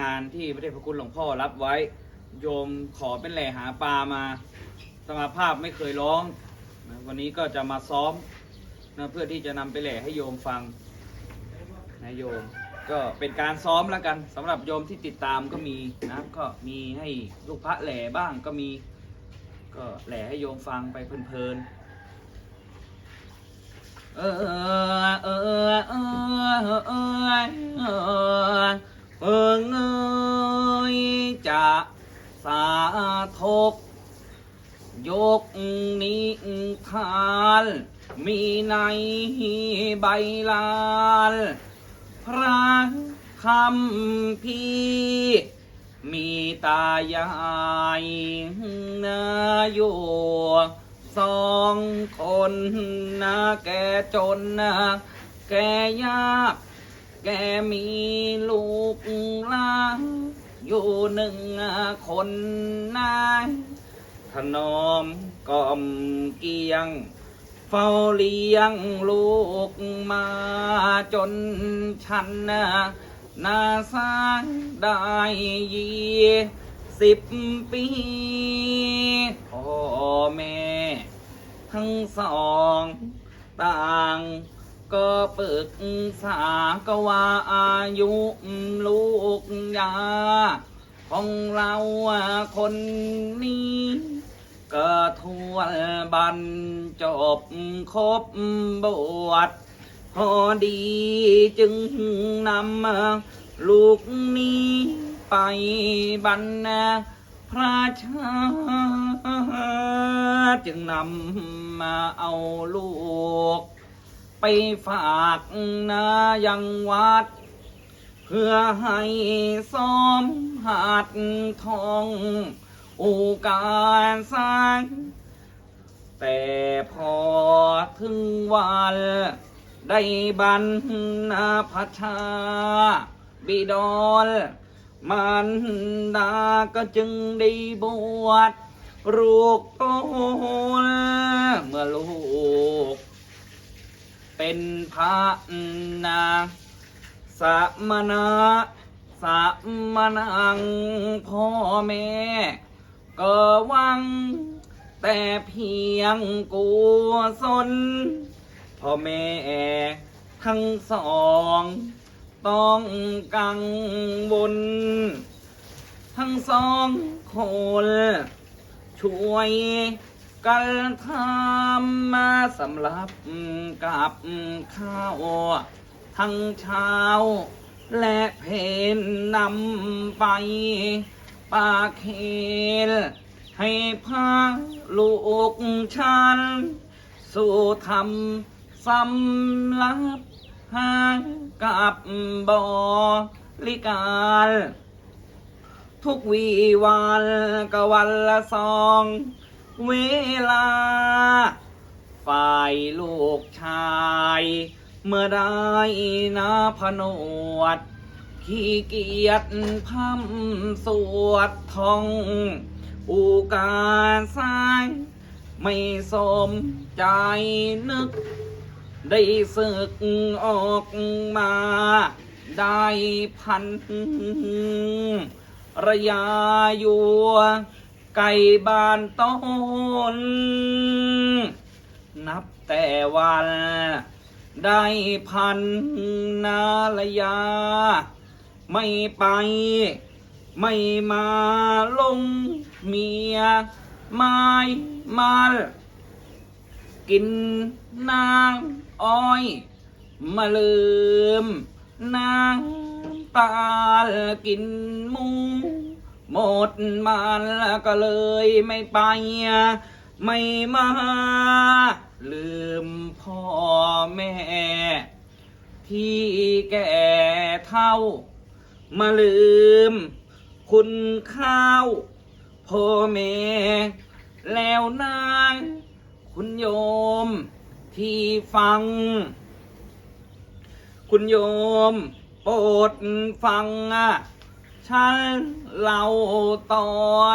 งานที่พระเดชพระคุณหลวงพ่อรับไว้ โยมขอเป็นแหล่หาปลามา สมาภาพไม่เคยร้องนะวันนี้ก็จะมาซ้อมนะเพื่อที่จะนำไปแหล่ให้โยมฟังนะโยม ก็เป็นการซ้อมแล้วกันสำหรับโยมที่ติดตามก็มีนะก็มีให้ลูกพระแหล่บ้างก็มีก็แหล่ให้โยมฟังไปเพลินๆเออ กนิทาน มีในใบลาน พระคำพีมีตายายนาอยู่สองคนนะแกจนนะแกยาก แกมีลูกหลานอยู่หนึ่งคนนาย ถนอมกล่อมเกียง เฝ้าเลี้ยงลูกมาจนฉันนะนาสางได้ยี่สิบปีพ่อแม่ ทั้งสองต่างก็ปรึกษาก็ว่าอายุลูกยา ของเราคนนี้ ก็ทวนบันจบครบบวชพอดีจึงนำลูกนี้ไปบรรณาพระชาจึงนำมาเอาลูก ไปฝากนายังวัด เพื่อให้ซ้อมหัดทอง อูการสร้าง แต่พอถึงวันได้บรรณาพชา บิดอนมันดาก็จึงได้บวชลูกโตเมื่อลูก เป็นพระนาสมณะสมนังพ่อแม่ ก็หวัง แต่เพียงกุศลพ่อแม่ทั้งสอง ต้องกังวลทั้งสองคน ช่วยกันทำมาสำหรับกับข้าวทั้งเช้า และเพนนำไป ปาเคนให้พาลูกฉัน สู่ทำสำลับหางกับบริการทุกวีวันก็วันละสองเวลา ฝ่ายลูกชาย เมื่อได้นาพนวด ขี้เกียจพัมสวดทองอูกาสางไม่สมใจนึก ได้สึกออกมา ได้พันระยาอยู่ไก่บ้านต้น นับแต่วัน ได้พันนาระยา ไม่ไป ไม่มาลงเมียไม้มากินนางอ้อย มาลืม นางตาลกินหมูหมดมันแล้วก็เลยไม่ไป ไม่มา ลืมพ่อแม่ ที่แก่เท่า มาลืม คุณข้าวพ่อแม่แล้วนางคุณโยมที่ฟัง คุณโยมโปรดฟังฉันเล่าต่อ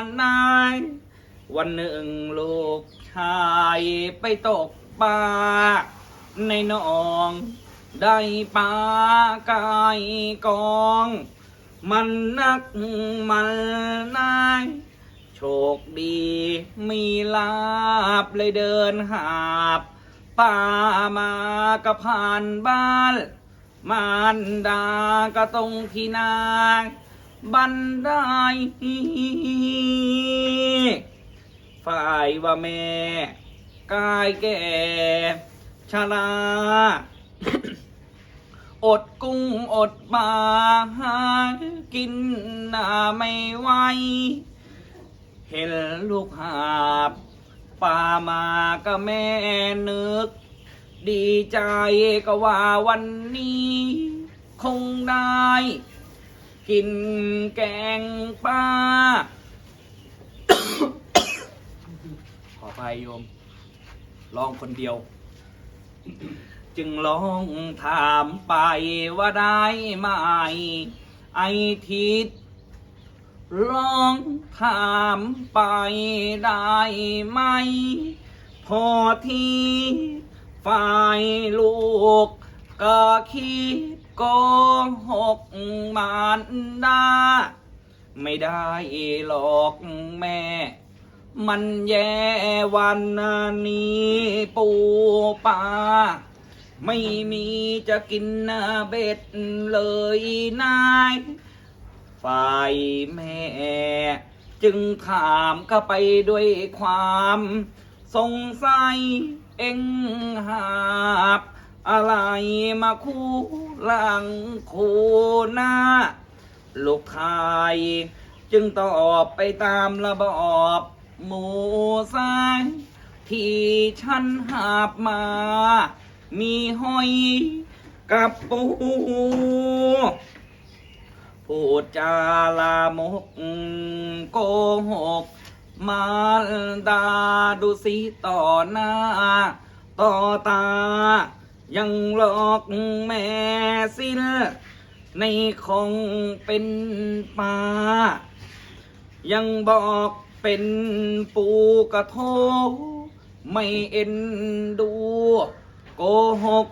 นนายวันหนึ่งลูกชายไปตกปลาในหนอง ได้ปลากายกอง มันนักมันนายโชคดีมีลาบเลยเดินหาบป่ามากระผ่านบ้านมารดากระตรงที่นางบันไดฝ่ายว่าแม่ กายแก่ชรา อดกุ้งอดปลาหากินน่าไม่ไหว เห็นลูกหาบป่ามาก็แม่นึก ดีใจก็ว่าวันนี้ คงได้ กินแกงปลา ขอไปโยมลองคนเดียว จึงลองถามไปว่าได้ไหมไอทิศลองถามไปได้ไหม พอที่ฝ่ายลูกก็คิดโกหกมารดาไม่ได้หรอกแม่ มันแย่วันนี้ปูปลา ไม่มีจะกินเบ็ดเลยนายฝ่ายแม่ จึงถามก็ไปด้วยความสงสัยเอ็งหาบ อะไรมาคู่หลังคู่หน้า ลูกชายจึงตอบไปตามระบอบหมูสายที่ฉันหาบมา มีหอยกับปูพูดจาลามกโกหก มาดาดูสิต่อหน้า ต่อตา ยังหลอกแม่สิ้นในคงเป็นปลายังบอกเป็นปูกระโทไม่เอ็นดู โกหก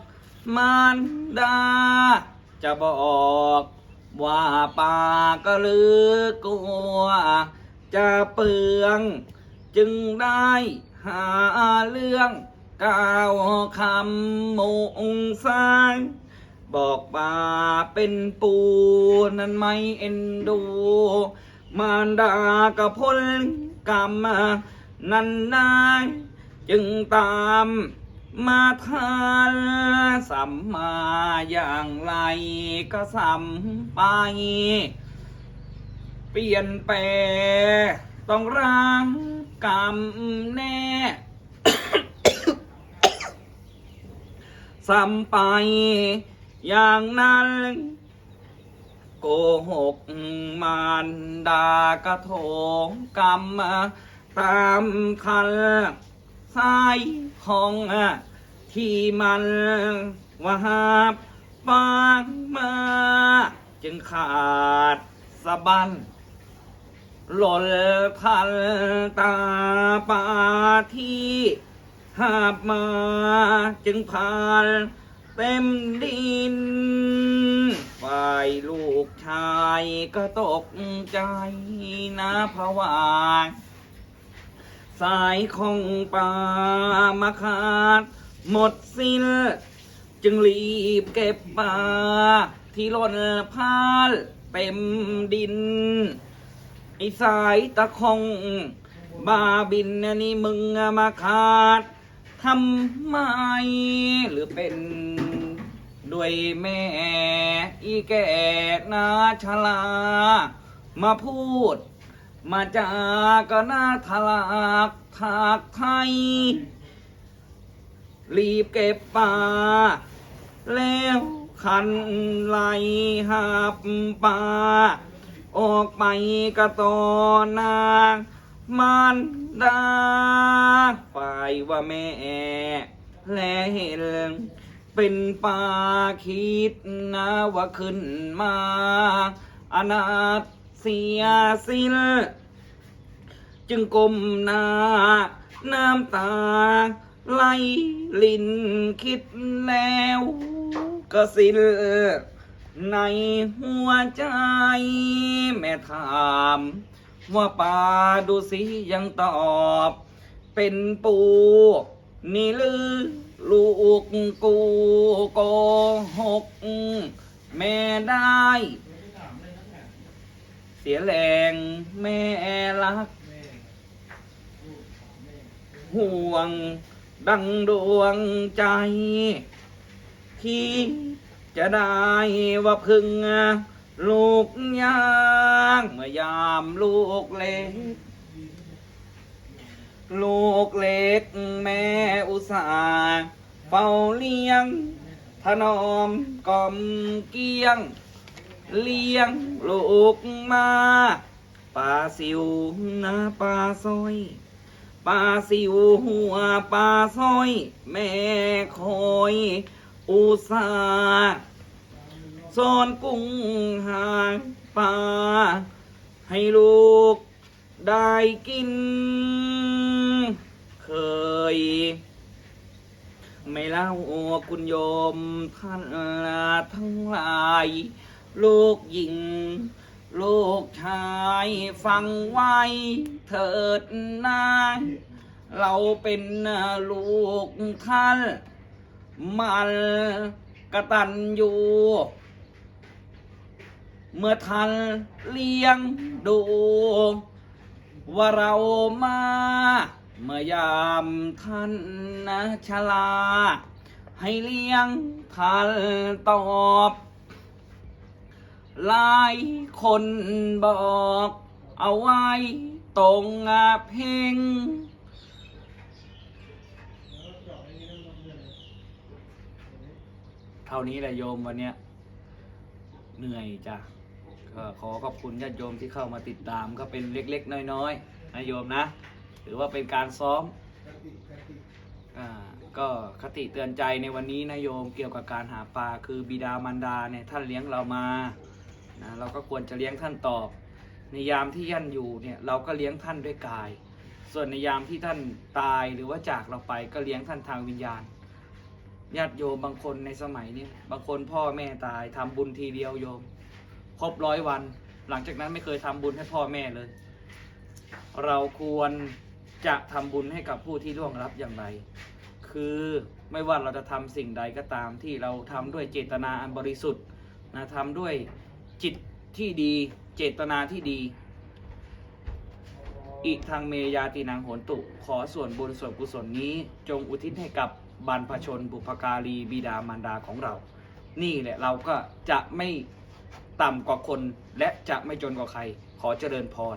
มารดา จะบอกว่าปาก็ลือกลัว จะเปลือง จึงได้หาเรื่องกล่าวคำมงสร้างบอกว่าเป็นปูนั้นไม่เอ็นดู มารดากระพลกรรม นันนายจึงตาม มาทานสัมมาอย่างไรก็สัมไป เปลี่ยนแปลงต้องร่างกรรมแน่ซ้ำไปอย่างนั้นโกหกมารดากระโถงกรรมตามคันสายของ ที่มันวาบฟางมา จึงขาดสะบันหล่นทันตาปาที่หาบมาจึงผ่านเต็มดิน ฝ่ายลูกชายก็ตกใจนะผวาสายของปามาขาด หมดสิ้น จึงรีบเก็บปลาที่หล่นพาลเต็มดิน ไอ้สายตะคง บาบินอันนี่มึงมาขาดทำไม หรือเป็น ด้วยแม่ อีแก่นาชลา มาพูด มาจาก็น่าทลากถากไทย รีบเก็บป่าแล้วขันไหลหับป่าออกไปกระตอนางมันดาฝ่ายว่าแม่ และเห็นเป็นป่าคิดนะว่าขึ้นมาอนาถเสียสิลจึงก้มหน้าน้ำตา ไหลลินคิดแล้ว ก็สิลในหัวใจ แม่ถามว่าป่าดูสิยังตอบ เป็นปู นี่ลือ ลูกกูโกหก แม่ได้ เสียแรงแม่รัก ห่วง ดังดวงใจ ที่จะได้ว่าพึง ลูกย่างเมื่อยามลูกเล็ก ลูกเล็กแม่อุตสาเฝ้าเลี้ยง ถนอมกล่อมเกียง เลี้ยงลูกมาปลาสิวนะปลาซอย ปลาสิวหัวปลาซอย แม่คอย อุตส่าห์สอนกุ้งหางปลาให้ลูกได้กิน เคย ไม่เล่าคุณโยมท่านทั้งหลาย ลูกหญิง ลูกชายฟังไว้เถิดนาเราเป็นลูกท่าน มันกระตันอยู่ เมื่อท่านเลี้ยงดู ว่าเรามา เมื่อยามท่านนะชลา ให้เลี้ยงท่านตอบ หลายคนบอกเอาไว้ตรงเพลงเท่านี้แหละโยมวันเนี้ยเหนื่อยจ้ะก็ขอขอบคุณญาติโยมที่เข้ามาติดตามก็เป็นเล็กๆ น้อยๆนะโยมนะถือว่าเป็นการซ้อมอ่าก็คติเตือนใจในวันนี้นะโยมเกี่ยวกับการหาปลาคือบิดามารดาเนี่ยท่านเลี้ยงเรามา นะเราก็ควรจะเลี้ยงท่านตอบ ในยามที่ย่านอยู่เนี่ยเราก็เลี้ยงท่านด้วยกาย ส่วนในยามที่ท่านตายหรือว่าจากเราไปก็เลี้ยงท่านทางวิญญาณญาติโยมบางคนในสมัยนี้บางคนพ่อแม่ตายทำบุญทีเดียวโยม ครบร้อยวัน หลังจากนั้นไม่เคยทำบุญให้พ่อแม่เลย เราควรจะทำบุญให้กับผู้ที่ล่วงลับอย่างไร คือไม่ว่าเราจะทำสิ่งใดก็ตามที่เราทำด้วยเจตนาอันบริสุทธิ์นะทำด้วย จิตที่ดี เจตนาที่ดี อิทางเมยาตินังโหนตุ ขอส่วนบุญส่วนกุศลนี้ จงอุทิศให้กับบรรพชนบุพการีบิดามารดาของเรา นี่แหละเราก็จะไม่ต่ำกว่าคนและจะไม่จนกว่าใคร ขอเจริญพร